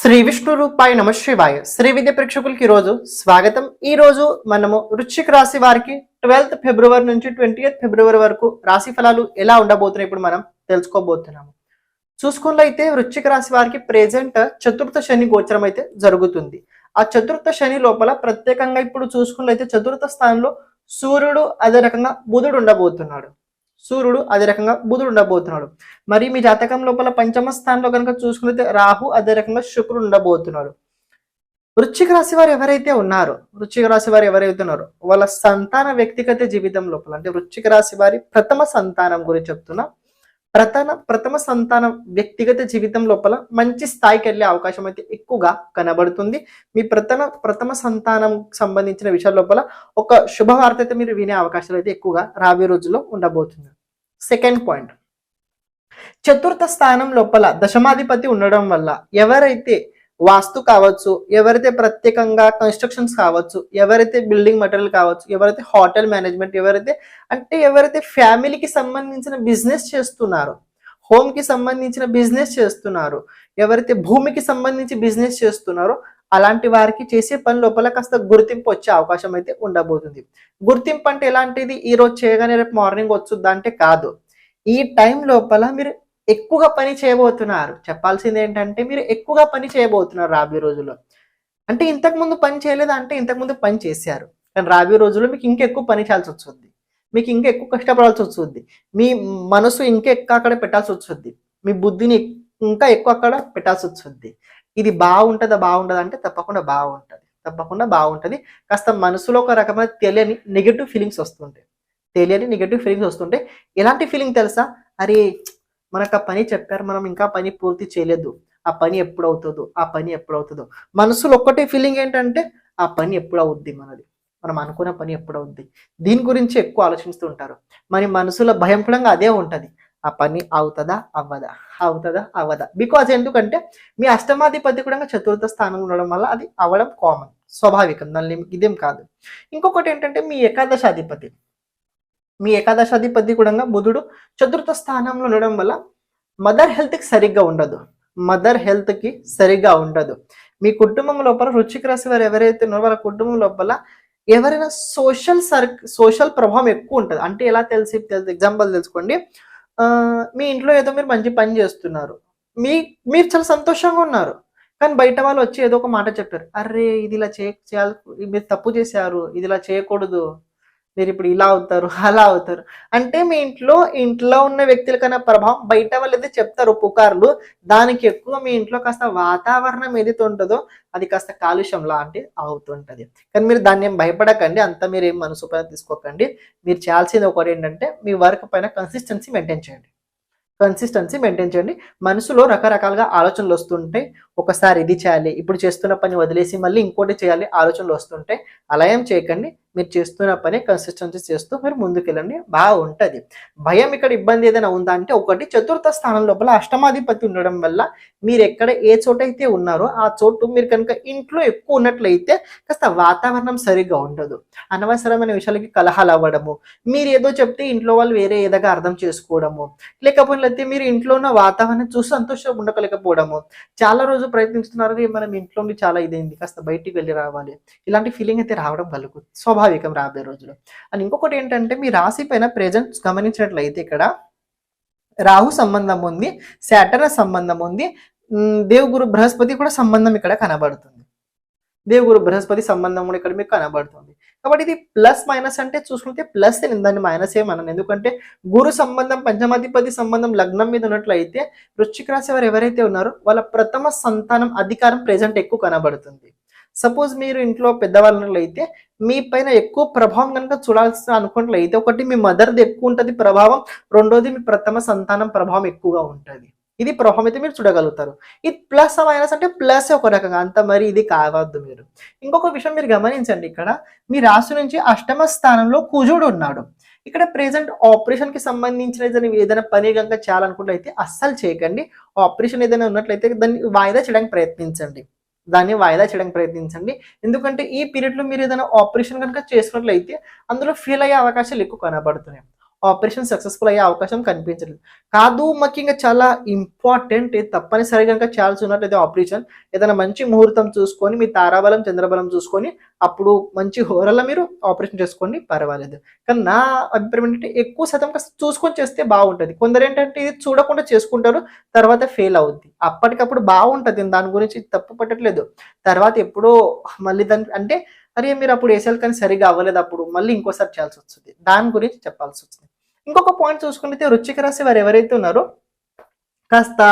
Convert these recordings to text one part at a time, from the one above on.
శ్రీ విష్ణు రూపాయ నమ శివాయ. శ్రీ విద్య ప్రేక్షకులకి ఈరోజు స్వాగతం. ఈ రోజు మనము వృశ్చిక రాశి వారికి ట్వెల్త్ ఫిబ్రవరి నుంచి ట్వంటీ ఫిబ్రవరి వరకు రాశి ఫలాలు ఎలా ఉండబోతున్నాయి ఇప్పుడు మనం తెలుసుకోబోతున్నాము. చూసుకున్నట్లయితే వృశ్చిక రాశి వారికి ప్రెజెంట్ చతుర్థ శని గోచరం అయితే జరుగుతుంది. ఆ చతుర్థ శని లోపల ప్రత్యేకంగా ఇప్పుడు చూసుకున్నట్లయితే చతుర్థ స్థానంలో సూర్యుడు అదే రకంగా బుధుడు ఉండబోతున్నాడు. సూర్యుడు అదే రకంగా బుధుడు ఉండబోతున్నాడు. మరి మీ జాతకం లోపల పంచమ స్థానంలో కనుక చూసుకుంటే రాహు అదే రకంగా శుక్రుడు ఉండబోతున్నాడు. వృశ్చిక రాశి వారు ఎవరైతే ఉన్నారో వృశ్చిక రాశి వారు ఎవరైతే ఉన్నారో వాళ్ళ సంతాన వ్యక్తిగత జీవితం లోపల అంటే వృశ్చిక రాశి వారి ప్రథమ సంతానం గురించి చెప్తున్నా. ప్రధాన ప్రథమ సంతానం వ్యక్తిగత జీవితం లోపల మంచి స్థాయికి వెళ్ళే అవకాశం అయితే ఎక్కువగా కనబడుతుంది. మీ ప్రథమ ప్రథమ సంతానం సంబంధించిన విషయాల లోపల ఒక శుభవార్త అయితే మీరు వినే అవకాశాలు అయితే ఎక్కువగా రాబోయే రోజుల్లో ఉండబోతుంది సెకండ్ పాయింట్ చతుర్థ స్థానం లోపల దశమాధిపతి ఉండడం వల్ల ఎవరైతే వాస్తు కావచ్చు ఎవరైతే ప్రత్యేకంగా కన్స్ట్రక్షన్స్ కావచ్చు ఎవరైతే బిల్డింగ్ మెటీరియల్ కావచ్చు ఎవరైతే హోటల్ మేనేజ్మెంట్ ఎవరైతే అంటే ఎవరైతే ఫ్యామిలీకి సంబంధించిన బిజినెస్ చేస్తున్నారో హోమ్కి సంబంధించిన బిజినెస్ చేస్తున్నారు ఎవరైతే భూమికి సంబంధించి బిజినెస్ చేస్తున్నారో అలాంటి వారికి చేసే పని లోపల కాస్త గుర్తింపు వచ్చే అవకాశం అయితే ఉండబోతుంది. గుర్తింపు అంటే ఎలాంటిది? ఈ రోజు చేయగానే రేపు మార్నింగ్ వచ్చుద్దా అంటే కాదు. ఈ టైం లోపల మీరు ఎక్కువగా పని చేయబోతున్నారు. చెప్పాల్సింది ఏంటంటే మీరు ఎక్కువగా పని చేయబోతున్నారు రాబోయే రోజుల్లో. అంటే ఇంతకు ముందు పని చేయలేదు? అంటే ఇంతకు ముందు పని చేశారు. కానీ రాబోయే రోజుల్లో మీకు ఇంకా ఎక్కువ పని చేయాల్సి వస్తుంది. మీకు ఇంకా ఎక్కువ కష్టపడాల్సి వస్తుంది. మీ మనసు ఇంకా ఎక్కువ అక్కడ పెట్టాల్సి వస్తుంది. మీ బుద్ధిని ఇంకా ఎక్కువ అక్కడ పెట్టాల్సి వస్తుంది. ఇది బాగుంటుందా? బాగుంటుందా అంటే తప్పకుండా బాగుంటుంది. తప్పకుండా బాగుంటుంది. కాస్త మనసులో ఒక రకమైన తెలియని నెగిటివ్ ఫీలింగ్స్ వస్తుంటాయి. తెలియని నెగిటివ్ ఫీలింగ్స్ వస్తుంటే ఎలాంటి ఫీలింగ్ తెలుసా? అరే మనకు ఆ పని చెప్పారు మనం ఇంకా పని పూర్తి చేయలేదు. ఆ పని ఎప్పుడు అవుతుందో ఆ పని ఎప్పుడు అవుతుందో. మనసులో ఒక్కటే ఫీలింగ్ ఏంటంటే ఆ పని ఎప్పుడు అవుద్ది మనది. మనం అనుకున్న పని ఎప్పుడు అవుద్ది. దీని గురించి ఎక్కువ ఆలోచిస్తూ ఉంటారు. మరి మనసులో భయం కూడా అదే ఉంటుంది. ఆ పని అవుతుందా అవ్వదా? అవుతుందా అవ్వదా? బికాజ్ ఎందుకంటే మీ అష్టమాధిపతి కూడా చతుర్థ స్థానం ఉండడం వల్ల అది అవ్వడం కామన్ స్వాభావికం. దాని ఇదేం కాదు. ఇంకొకటి ఏంటంటే మీ ఏకాదశాధిపతి. మీ ఏకాదశాధిపతి కూడా బుధుడు చతుర్థ స్థానంలో ఉండడం వల్ల మదర్ హెల్త్కి సరిగ్గా ఉండదు. మదర్ హెల్త్కి సరిగ్గా ఉండదు. మీ కుటుంబం లోపల రుచిక రాశి వారు ఎవరైతే ఉన్నారో వాళ్ళ కుటుంబం లోపల ఎవరైనా సోషల్ సర్ సోషల్ ప్రభావం ఎక్కువ ఉంటుంది. అంటే ఎలా తెలిసి ఎగ్జాంపుల్ తెలుసుకోండి. మీ ఇంట్లో ఏదో మీరు మంచి పని చేస్తున్నారు. మీ మీరు చాలా సంతోషంగా ఉన్నారు. కానీ బయట వాళ్ళు వచ్చి ఏదో ఒక మాట చెప్పారు అరే ఇది ఇలా చేయాలి మీరు తప్పు చేశారు ఇది ఇలా చేయకూడదు. మీరు ఇప్పుడు ఇలా అవుతారు అలా అవుతారు. అంటే మీ ఇంట్లో ఇంట్లో ఉన్న వ్యక్తుల కన్నా ప్రభావం బయట వాళ్ళు అయితే చెప్తారు పుకార్లు. దానికి ఎక్కువ మీ ఇంట్లో కాస్త వాతావరణం ఏదైతే ఉంటుందో అది కాస్త కాలుష్యం లాంటి అవుతుంటది. కానీ మీరు దాన్ని ఏం భయపడకండి. అంత మీరు ఏం మనసు పైన తీసుకోకండి. మీరు చేయాల్సింది ఒకటి ఏంటంటే మీ వర్క్ పైన కన్సిస్టెన్సీ మెయింటైన్ చేయండి. కన్సిస్టెన్సీ మెయింటైన్ చేయండి. మనసులో రకరకాలుగా ఆలోచనలు వస్తుంటాయి. ఒకసారి ఇది చేయాలి ఇప్పుడు చేస్తున్న పని వదిలేసి మళ్ళీ ఇంకోటి చేయాలి ఆలోచనలు వస్తుంటాయి. అలా ఏం చేయకండి. మీరు చేస్తున్న పని కన్సిస్టెన్సీ చేస్తూ మీరు ముందుకెళ్ళండి. బాగుంటది. భయం ఇక్కడ ఇబ్బంది ఏదైనా ఉందా అంటే ఒకటి చతుర్థ స్థానం లోపల అష్టమాధిపతి ఉండడం వల్ల మీరు ఎక్కడ ఏ చోట అయితే ఉన్నారో ఆ చోటు మీరు కనుక ఇంట్లో ఎక్కువ ఉన్నట్లయితే కాస్త వాతావరణం సరిగ్గా ఉండదు. అనవసరమైన విషయాలకి కలహాలు అవ్వడము మీరు ఏదో చెప్తే ఇంట్లో వాళ్ళు వేరే ఏదగా అర్థం చేసుకోవడము లేకపోతే మీరు ఇంట్లో ఉన్న వాతావరణం చూసి సంతోషంగా ఉండకలేకపోవడము చాలా రోజు ప్రయత్నిస్తున్నారు మనం ఇంట్లో చాలా ఇదైంది కాస్త బయటికి వెళ్ళి రావాలి. ఇలాంటి ఫీలింగ్ అయితే రావడం కలుగు స్వాభావికం రాబోయే రోజులు. అండ్ ఇంకొకటి ఏంటంటే మీ రాశి పైన ప్రెజెంట్ గమనించినట్లయితే ఇక్కడ రాహు సంబంధం ఉంది శాటర్ సంబంధం ఉంది దేవుగురు బృహస్పతి కూడా సంబంధం ఇక్కడ కనబడుతుంది. దేవుగురు బృహస్పతి సంబంధం కూడా ఇక్కడ మీకు కనబడుతుంది. కాబట్టి ఇది ప్లస్ మైనస్ అంటే చూసుకుంటే ప్లస్ దాన్ని మైనస్ ఏమన్నాను ఎందుకంటే గురు సంబంధం పంచమాధిపతి సంబంధం లగ్నం మీద ఉన్నట్లయితే వృశ్చిక రాశి వారు ఎవరైతే ఉన్నారో వాళ్ళ ప్రథమ సంతానం అధికారం ప్రెజెంట్ ఎక్కువ కనబడుతుంది. సపోజ్ మీరు ఇంట్లో పెద్దవాళ్ళైతే మీ పైన ఎక్కువ ప్రభావం కనుక చూడాల్సిన అనుకున్నట్లయితే ఒకటి మీ మదర్ది ఎక్కువ ఉంటుంది ప్రభావం. రెండోది మీ ప్రథమ సంతానం ప్రభావం ఎక్కువగా ఉంటుంది. ఇది ప్రభావం అయితే మీరు చూడగలుగుతారు. ఇది ప్లస్ మైనస్ అంటే ప్లస్ ఒక రకంగా. అంత మరి ఇది కావద్దు మీరు. ఇంకొక విషయం మీరు గమనించండి ఇక్కడ. మీ రాశి నుంచి అష్టమ స్థానంలో కుజుడు ఉన్నాడు. ఇక్కడ ప్రెసెంట్ ఆపరేషన్కి సంబంధించిన ఏదైనా ఏదైనా పని కనుక చేయాలనుకున్నట్లయితే అస్సలు చేయకండి. ఆపరేషన్ ఏదైనా ఉన్నట్లయితే దాన్ని వాయిదా చేయడానికి ప్రయత్నించండి. దాన్ని వాయిదా చేయడానికి ప్రయత్నించండి. ఎందుకంటే ఈ పీరియడ్లో మీరు ఏదైనా ఆపరేషన్ కనుక చేసుకున్నట్లయితే అందులో ఫెయిల్ అయ్యే అవకాశాలు ఎక్కువ కనబడుతున్నాయి. ఆపరేషన్ సక్సెస్ఫుల్ అయ్యే అవకాశం కనిపించలేదు. కాదు మాకు ఇంకా చాలా ఇంపార్టెంట్ తప్పనిసరిగా కనుక చేయాల్సి ఉన్నట్లయితే ఆపరేషన్. ఏదైనా మంచి ముహూర్తం చూసుకొని మీ తారాబలం చంద్రబలం చూసుకొని అప్పుడు మంచి హోరల్లో మీరు ఆపరేషన్ చేసుకోండి పర్వాలేదు. కానీ నా అభిప్రాయం ఏంటంటే ఎక్కువ శాతం చూసుకొని చేస్తే బాగుంటుంది. కొందరు ఏంటంటే ఇది చూడకుండా చేసుకుంటారు తర్వాత ఫెయిల్ అవుద్ది. అప్పటికప్పుడు బాగుంటుంది దాని గురించి తప్పు పట్టట్లేదు. తర్వాత ఎప్పుడో మళ్ళీ దాని అంటే అరే మీరు అప్పుడు వేసారు కానీ సరిగా అవ్వలేదు అప్పుడు మళ్ళీ ఇంకోసారి చేయాల్సి వస్తుంది. దాని గురించి చెప్పాల్సి వస్తుంది. ఇంకొక పాయింట్ చూసుకుంటే వృచ్చిక రాశి వారు ఎవరైతే ఉన్నారో కాస్త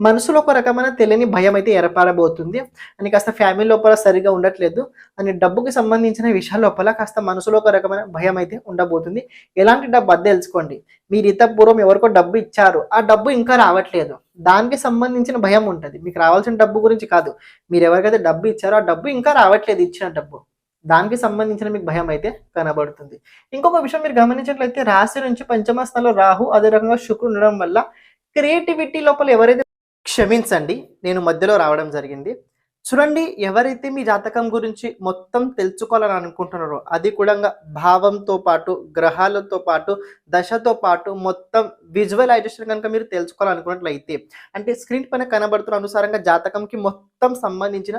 మనసులో ఒక రకమైన తెలియని భయం అయితే ఏర్పడబోతుంది. అని కాస్త ఫ్యామిలీ లోపల సరిగా ఉండట్లేదు. అని డబ్బుకి సంబంధించిన విషయాల లోపల కాస్త మనసులో ఒక రకమైన భయం అయితే ఉండబోతుంది. ఎలాంటి డబ్బు అది తెలుసుకోండి. మీరు ఇతపూర్వం ఎవరికో డబ్బు ఇచ్చారు. ఆ డబ్బు ఇంకా రావట్లేదు. దానికి సంబంధించిన భయం ఉంటుంది. మీకు రావాల్సిన డబ్బు గురించి కాదు. మీరు ఎవరికైతే డబ్బు ఇచ్చారో ఆ డబ్బు ఇంకా రావట్లేదు ఇచ్చిన డబ్బు. దానికి సంబంధించిన మీకు భయం అయితే కనబడుతుంది. ఇంకొక విషయం మీరు గమనించినట్లయితే రాశి నుంచి పంచమ స్థానంలో రాహు అదే రకంగా శుక్రుడు ఉండడం వల్ల క్రియేటివిటీ లోపల ఎవరైతే క్షమించండి నేను మధ్యలో రావడం జరిగింది. చూడండి ఎవరైతే మీ జాతకం గురించి మొత్తం తెలుసుకోవాలని అనుకుంటున్నారో అది కూడా భావంతో పాటు గ్రహాలతో పాటు దశతో పాటు మొత్తం విజువలైజేషన్ కనుక మీరు తెలుసుకోవాలనుకున్నట్లయితే అంటే స్క్రీన్ పైన కనబడుతున్న అనుసారంగా జాతకంకి మొత్తం సంబంధించిన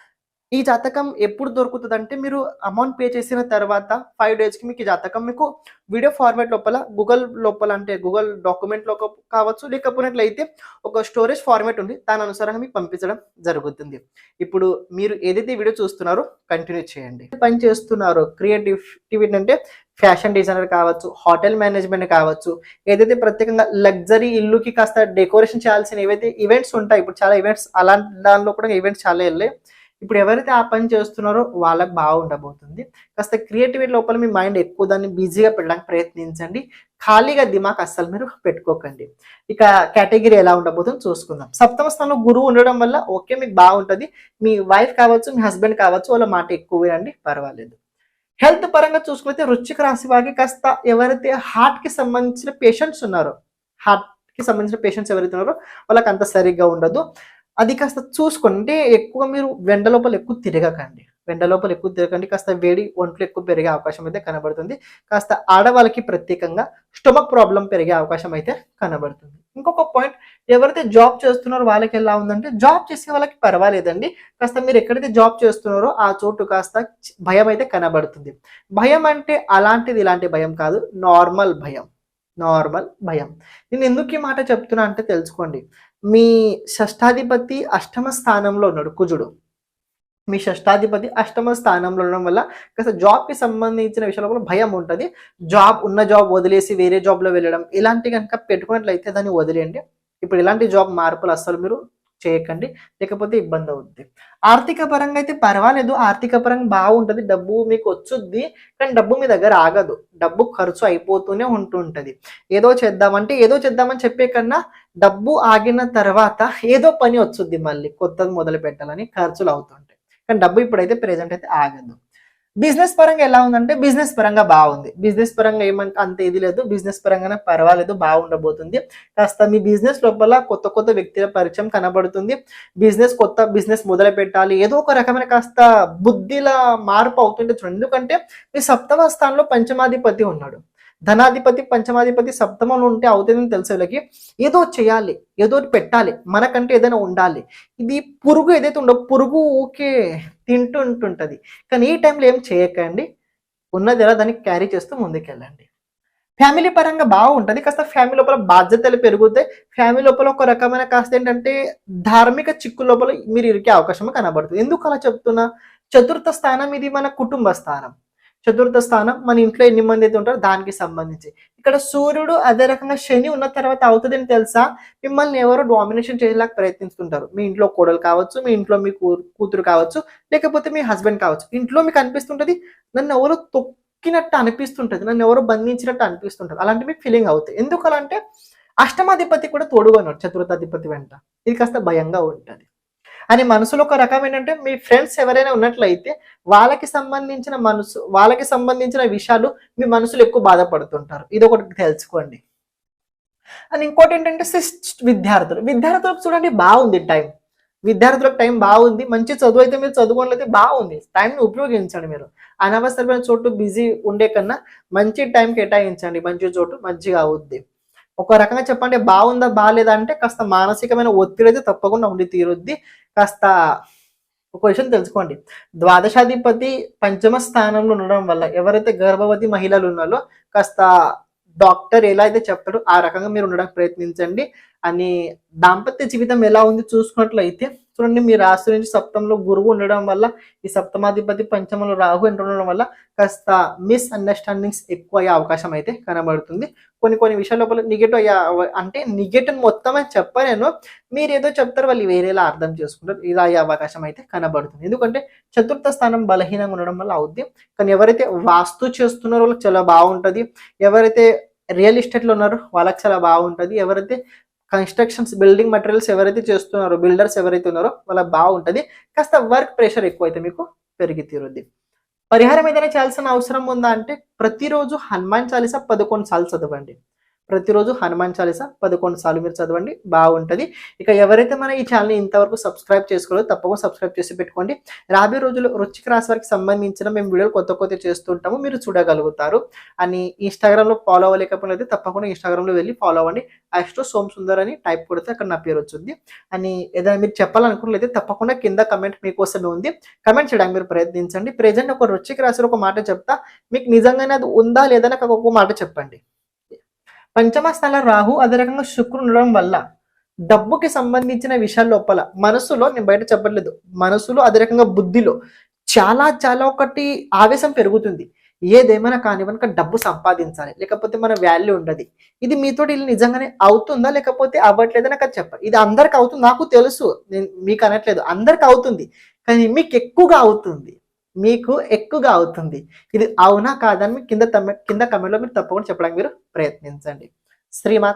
ఈ జాతకం ఎప్పుడు దొరుకుతుంది అంటే మీరు అమౌంట్ పే చేసిన తర్వాత ఫైవ్ డేస్కి మీకు ఈ జాతకం మీకు వీడియో ఫార్మాట్ లోపల గూగుల్ లోపల అంటే గూగుల్ డాక్యుమెంట్లో కావచ్చు లేకపోయినట్లయితే ఒక స్టోరేజ్ ఫార్మాట్ ఉంది. దాని అనుసారంగా మీకు పంపించడం జరుగుతుంది. ఇప్పుడు మీరు ఏదైతే వీడియో చూస్తున్నారో కంటిన్యూ చేయండి. పని చేస్తున్నారో? క్రియేటివిటీ అంటే ఫ్యాషన్ డిజైనర్ కావచ్చు హోటల్ మేనేజ్మెంట్ కావచ్చు ఏదైతే ప్రత్యేకంగా లగ్జరీ ఇల్లుకి కాస్త డెకరేషన్ చేయాల్సిన ఏవైతే ఈవెంట్స్ ఉంటాయి ఇప్పుడు చాలా ఈవెంట్స్ అలాంటి దానిలో కూడా ఈవెంట్స్ చాలా వెళ్ళాయి. ఇప్పుడు ఎవరైతే ఆ పని చేస్తున్నారో వాళ్ళకి బాగుండబోతుంది. కాస్త క్రియేటివిటీ లోపల మీ మైండ్ ఎక్కువ దాన్ని బిజీగా పెట్టడానికి ప్రయత్నించండి. ఖాళీగా దిమాగ్ అస్సలు మీరు పెట్టుకోకండి. ఇక కేటగిరీ ఎలా ఉండబోతుందో చూసుకుందాం. సప్తమ స్థానంలో గురువు ఉండడం వల్ల ఓకే మీకు బాగుంటుంది. మీ వైఫ్ కావచ్చు మీ హస్బెండ్ కావచ్చు వాళ్ళ మాట ఎక్కువ వినండి పర్వాలేదు. హెల్త్ పరంగా చూసుకుంటే రుచిక రాశి వారికి కాస్త ఎవరైతే హార్ట్కి సంబంధించిన పేషెంట్స్ ఉన్నారో హార్ట్కి సంబంధించిన పేషెంట్స్ ఎవరైతే ఉన్నారో వాళ్ళకి అంత సరిగ్గా ఉండదు. అది కాస్త చూసుకుంటే ఎక్కువ మీరు వెండ లోపల ఎక్కువ తిరగకండి. వెండ లోపల ఎక్కువ తిరగండి కాస్త వేడి ఒంట్లో ఎక్కువ పెరిగే అవకాశం అయితే కనబడుతుంది. కాస్త ఆడవాళ్ళకి ప్రత్యేకంగా స్టొమక్ ప్రాబ్లం పెరిగే అవకాశం అయితే కనబడుతుంది. ఇంకొక పాయింట్ ఎవరైతే జాబ్ చేస్తున్నారో వాళ్ళకి ఎలా ఉందంటే జాబ్ చేసే వాళ్ళకి పర్వాలేదండి. కాస్త మీరు ఎక్కడైతే జాబ్ చేస్తున్నారో ఆ చోటు కాస్త భయం అయితే కనబడుతుంది. భయం అంటే అలాంటిది ఇలాంటి భయం కాదు. నార్మల్ భయం. నార్మల్ భయం. నేను ఎందుకు ఈ మాట చెప్తున్నా అంటే తెలుసుకోండి. మీ షష్టాధిపతి అష్టమ స్థానంలో ఉన్నాడు కుజుడు. మీ షష్టాధిపతి అష్టమ స్థానంలో ఉండడం వల్ల కాస్త జాబ్కి సంబంధించిన విషయంలో కూడా భయం ఉంటుంది. జాబ్ ఉన్న జాబ్ వదిలేసి వేరే జాబ్లో వెళ్ళడం ఇలాంటి కనుక పెట్టుకున్నట్లయితే దాన్ని వదిలేయండి. ఇప్పుడు ఇలాంటి జాబ్ మార్పులు అస్సలు మీరు చేయకండి లేకపోతే ఇబ్బంది అవుద్ది. ఆర్థిక పరంగా అయితే పర్వాలేదు. ఆర్థిక పరంగా బాగుంటుంది. డబ్బు మీకు వచ్చుద్ది కానీ డబ్బు మీ దగ్గర ఆగదు. డబ్బు ఖర్చు అయిపోతూనే ఉంటుంటుంది. ఏదో చేద్దామంటే ఏదో చేద్దామని చెప్పే కన్నా డబ్బు ఆగిన తర్వాత ఏదో పని వచ్చుద్ది మళ్ళీ కొత్తది మొదలు పెట్టాలని ఖర్చులు అవుతుంటాయి. కానీ డబ్బు ఇప్పుడైతే ప్రెజెంట్ అయితే ఆగదు. బిజినెస్ పరంగా ఎలా ఉందంటే బిజినెస్ పరంగా బాగుంది. బిజినెస్ పరంగా ఏమంటే అంత ఇది లేదు. బిజినెస్ పరంగానే పర్వాలేదు బాగుండబోతుంది. కాస్త మీ బిజినెస్ లోపల కొత్త కొత్త వ్యక్తుల పరిచయం కనబడుతుంది. బిజినెస్ కొత్త బిజినెస్ మొదలు పెట్టాలి. ఏదో ఒక రకమైన కాస్త బుద్ధిల మార్పు అవుతుంటే చూడండి ఎందుకంటే మీ సప్తమ స్థానంలో పంచమాధిపతి ఉన్నాడు. ధనాధిపతి పంచమాధిపతి సప్తమంలో ఉంటే అవుతుందని తెలిసే వాళ్ళకి. ఏదో చేయాలి ఏదో పెట్టాలి మనకంటే ఏదైనా ఉండాలి. ఇది పురుగు ఏదైతే ఉండో పురుగు ఊకే తింటూ ఉంటుంటుంది. కానీ ఈ టైంలో ఏం చేయకండి. ఉన్నది ఎలా దాన్ని క్యారీ చేస్తూ ముందుకెళ్ళండి. ఫ్యామిలీ పరంగా బాగుంటుంది. కాస్త ఫ్యామిలీ లోపల బాధ్యతలు పెరుగుతాయి. ఫ్యామిలీ లోపల ఒక రకమైన కాస్త ఏంటంటే ధార్మిక చిక్కు లోపల మీరు ఇరికే అవకాశం కనబడుతుంది. ఎందుకు అలా చెప్తున్నా? చతుర్థ స్థానం ఇది మన కుటుంబ స్థానం. చతుర్థ స్థానం మన ఇంట్లో ఎన్ని మంది అయితే ఉంటారో దానికి సంబంధించి. ఇక్కడ సూర్యుడు అదే రకంగా శని ఉన్న తర్వాత అవుతుందని తెలుసా? మిమ్మల్ని ఎవరో డామినేషన్ చేయడానికి ప్రయత్నిస్తుంటారు. మీ ఇంట్లో కోడలు కావచ్చు మీ ఇంట్లో మీ కూ- కూతురు కావచ్చు లేకపోతే మీ హస్బెండ్ కావచ్చు. ఇంట్లో మీకు అనిపిస్తుంటది నన్ను ఎవరో తొక్కినట్టు అనిపిస్తుంటది నన్ను ఎవరో బంధించినట్టు అనిపిస్తుంటది. అలాంటి మీకు ఫీలింగ్ అవుతాయి. ఎందుకు అలా అంటే అష్టమాధిపతి కూడా తోడుగా ఉన్నాడు చతుర్థాధిపతి వెంట. ఇది కాస్త భయంగా ఉంటుంది. అని మనసులో ఒక రకం ఏంటంటే మీ ఫ్రెండ్స్ ఎవరైనా ఉన్నట్లయితే వాళ్ళకి సంబంధించిన మనసు వాళ్ళకి సంబంధించిన విషయాలు మీ మనసులో ఎక్కువ బాధపడుతుంటారు. ఇది ఒకటి తెలుసుకోండి. అండ్ ఇంకోటి ఏంటంటే సిస్ట్ విద్యార్థులు. విద్యార్థులకు చూడండి బాగుంది టైం విద్యార్థులకు టైం బాగుంది. మంచి చదువు అయితే మీరు చదువుకోవాలైతే బాగుంది. టైంని ఉపయోగించండి మీరు. అనవసరమైన చోటు బిజీ ఉండే కన్నా మంచి టైం కేటాయించండి. మంచి చోటు మంచిగా అవుద్ది. ఒక రకంగా చెప్పండి బాగుందా బాగాలేదా అంటే కాస్త మానసికమైన ఒత్తిడి అయితే తప్పకుండా ఉండి తీరుద్ది. కాస్త ఒక విషయం తెలుసుకోండి. ద్వాదశాధిపతి పంచమ స్థానంలో ఉండడం వల్ల ఎవరైతే గర్భవతి మహిళలు ఉన్నారో కాస్త డాక్టర్ ఎలా అయితే చెప్తాడో ఆ రకంగా మీరు ఉండడానికి ప్రయత్నించండి. అని దాంపత్య జీవితం ఎలా ఉంది చూసుకున్నట్లయితే చూడండి మీ రాశి నుంచి సప్తంలో గురువు ఉండడం వల్ల ఈ సప్తమాధిపతి పంచమంలో రాహు ఎంటర్ ఉండడం వల్ల కాస్త మిస్ అండర్స్టాండింగ్స్ ఎక్కువ అయ్యే అవకాశం అయితే కనబడుతుంది. కొన్ని కొన్ని విషయాల లోపల నిగేటివ్ అయ్యే అంటే నిగేటివ్ మొత్తం అని చెప్పలేను. మీరు ఏదో చెప్తారు వాళ్ళు వేరేలా అర్థం చేసుకుంటారు. ఇలా అయ్యే అవకాశం అయితే కనబడుతుంది. ఎందుకంటే చతుర్థ స్థానం బలహీనంగా ఉండడం వల్ల అవుద్ది. కానీ ఎవరైతే వాస్తు చేస్తున్నారో వాళ్ళకి చాలా బాగుంటుంది. ఎవరైతే రియల్ ఎస్టేట్లో ఉన్నారో వాళ్ళకి చాలా బాగుంటుంది. ఎవరైతే కన్స్ట్రక్షన్స్ బిల్డింగ్ మెటీరియల్స్ ఎవరైతే చేస్తున్నారో బిల్డర్స్ ఎవరైతే ఉన్నారో వాళ్ళ బాగుంటుంది కాస్త వర్క్ ప్రెషర్ ఎక్కువ అయితే మీకు పెరిగి తీరుద్ది. పరిహారం ఏదైనా చేయాల్సిన అవసరం ఉందా అంటే ప్రతిరోజు హనుమాన్ చాలీసా పదకొండు సార్లు చదవండి. ప్రతిరోజు హనుమాన్ చాలీసా పదకొండు సార్లు మీరు చదవండి బాగుంటుంది. ఇక ఎవరైతే మన ఈ ఛానల్ని ఇంతవరకు సబ్స్క్రైబ్ చేసుకోలేదో తప్పకుండా సబ్స్క్రైబ్ చేసి పెట్టుకోండి. రాబోయే రోజుల్లో రుచిక రాశి వారికి సంబంధించిన మేము వీడియోలు కొత్త కొత్త చేస్తుంటాము మీరు చూడగలుగుతారు. అని ఇన్స్టాగ్రామ్లో ఫాలో అవ్వలేకపోయినైతే తప్పకుండా ఇన్స్టాగ్రామ్లో వెళ్ళి ఫాలో అవ్వండి. అస్ట్రో సోమ్ సుందర్ అని టైప్ కొడితే అక్కడ నా పేరు వచ్చింది. అని ఏదైనా మీరు చెప్పాలనుకున్నట్లయితే తప్పకుండా కింద కమెంట్ మీకోసమే ఉంది. కమెంట్ చేయడానికి మీరు ప్రయత్నించండి. ప్రెజెంట్ ఒక రుచిక రాశి ఒక మాట చెప్తా మీకు నిజంగానే అది ఉందా లేదా నాకు ఒక మాట చెప్పండి. పంచమ స్థాన రాహు అదే రకంగా శుక్రుడు ఉండడం వల్ల డబ్బుకి సంబంధించిన విషయాల లోపల మనసులో నేను బయట చెప్పట్లేదు. మనసులో అదే రకంగా బుద్ధిలో చాలా చాలా ఒకటి ఆవేశం పెరుగుతుంది. ఏదేమైనా కానీ కనుక డబ్బు సంపాదించాలి. లేకపోతే మన వాల్యూ ఉండదు. ఇది మీతో ఇది నిజంగానే అవుతుందా? లేకపోతే అవ్వట్లేదా? నాకు అది చెప్పండి ఇది అందరికి అవుతుంది. నాకు తెలుసు. నేను మీకు అనట్లేదు. అందరికి అవుతుంది. కానీ మీకు ఎక్కువగా అవుతుంది. మీకు ఎక్కువగా అవుతుంది. ఇది అవునా కాదని కింద కింద కమెంట్లో మీరు తప్పకుండా చెప్పడానికి మీరు ప్రయత్నించండి. శ్రీమాత